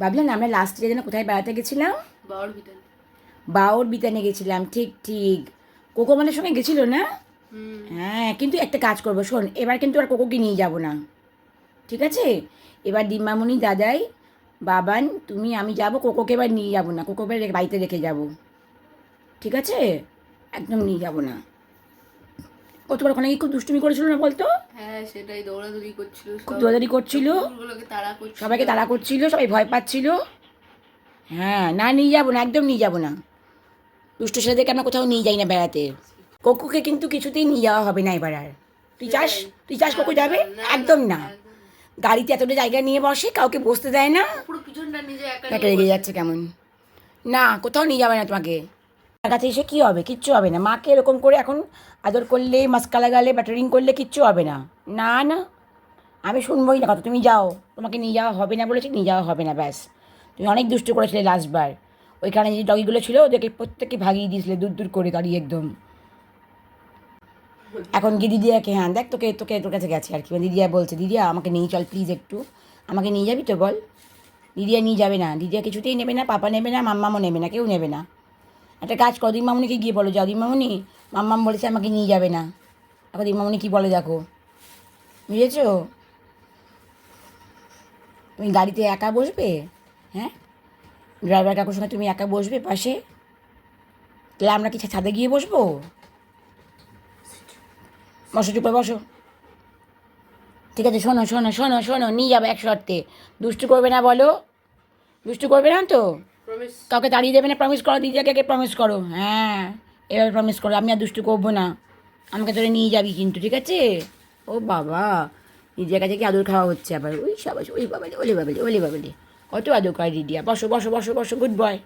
ভাবলেন আমরা last year যেন কোথায় বেড়াতে গেছিলাম? বাউর বিতানে গেছিলাম ঠিক ঠিক। কোকো মানের সঙ্গে গেছিল না? হ্যাঁ কিন্তু একটা কাজ করব শোন এবার কিন্তু আর কোকোকে নিয়ে যাব না। ঠিক আছে? এবার ডিম্বামণি দাদাই বাবান তুমি আমি যাব কোকোকে এবার নিয়ে যাব না কোকোকে বাড়িতে রেখে যাব। ঠিক আছে? একদম নিয়ে যাব না। কতবার ওখানে খুব দুষ্টুমি করেছিল না বলতো? হ্যাঁ সেটাই দৌড়াদৌড়ি করছিল খুব দৌড়াদৌড়ি করছিল। সবাইকে তাড়া করছিল সবাই ভয় পাচ্ছিল। হ্যাঁ না নিয়ে যাব না একদম নিয়ে যাব না। দুষ্ট ছেলেদেরকে আমরা কোথাও নিয়ে যাই না বেড়াতে। কোকুকে কিন্তু কিছুতেই নিয়ে যাওয়া হবে না এবার আর। তুই চাস তুই চাস কোকু যাবে? একদম না। গাড়িতে এতটা জায়গা নিয়ে বসে কাউকে বসতে দেয় না? পুরো পিছনটা নিজে একা রেগে যাচ্ছে কেমন? না কোথাও নিয়ে যাবে না তোমাকে। তার কাছে এসে কী হবে? কিচ্ছু হবে না। মাকে এরকম করে এখন আদর করলে মাস্কা লাগালে ব্যাটারিং করলে কিচ্ছু হবে না। না না। আমি শুনবোই না কথা। তুমি যাও। তোমাকে নিয়ে যাওয়া হবে না বলেছি, নিয়ে যাওয়া হবে না, ব্যাস। তুমি অনেক দুষ্টু করেছিলে লাস্টবার। ওইখানে যে ডগিগুলো ছিল, ওদেরকে প্রত্যেককে ভাগিয়ে দিয়েছিলে দূর দূর করে গাড়ি একদম। এখন গিয়ে দিদিয়াকে হ্যাঁ দেখ তোকে তোকে, তোর কাছে গেছে আর কি। মানে দিদিয়া বলছে, দিদিয়া, আমাকে নিয়ে চল প্লিজ একটু। আমাকে নিয়ে যাবি তো বল? দিদিয়া নিয়ে যাবে না। দিদিয়া কিছুতেই নেবে না, পাপা নেবে না, মাম্মামও নেবে না, কেউ নেবে না। একটা কাজ কর দিন মামুনিকে গিয়ে বলো যাও। দিন মামুনি মাম্মাম বলেছে আমাকে নিয়ে যাবে না। এখন দিন মামুনি কী বলে দেখো। বুঝেছ? তুমি গাড়িতে একা বসবে? হ্যাঁ? ড্রাইভার কাকুর সঙ্গে তুমি একা বসবে পাশে? তাহলে আমরা কি ছাদে গিয়ে বসবো? বসো, চুপে বসো। ঠিক আছে, শোনো শোনো শোনো শোনো, নিয়ে যাবে এক শর্তে। দুষ্টু করবে না বলো। দুষ্টু করবে না তো? কাউকে দাঁড়িয়ে দেবে না প্রমিস করো দিদিকে প্রমিস করো। হ্যাঁ এভাবে প্রমিস করো, আমি আর দুষ্টু করব না। আমাকে তোরে নিয়ে যাবি কিন্তু, ঠিক আছে? ও বাবা, নিজের কাছে কি আদর খাওয়া হচ্ছে আবার? ওই সবাই ওই বাবা ওলে বাবালে ওলে বাবালে। কত আদর করে দিদিয়া বসো বসো বসো বসো গুড বয়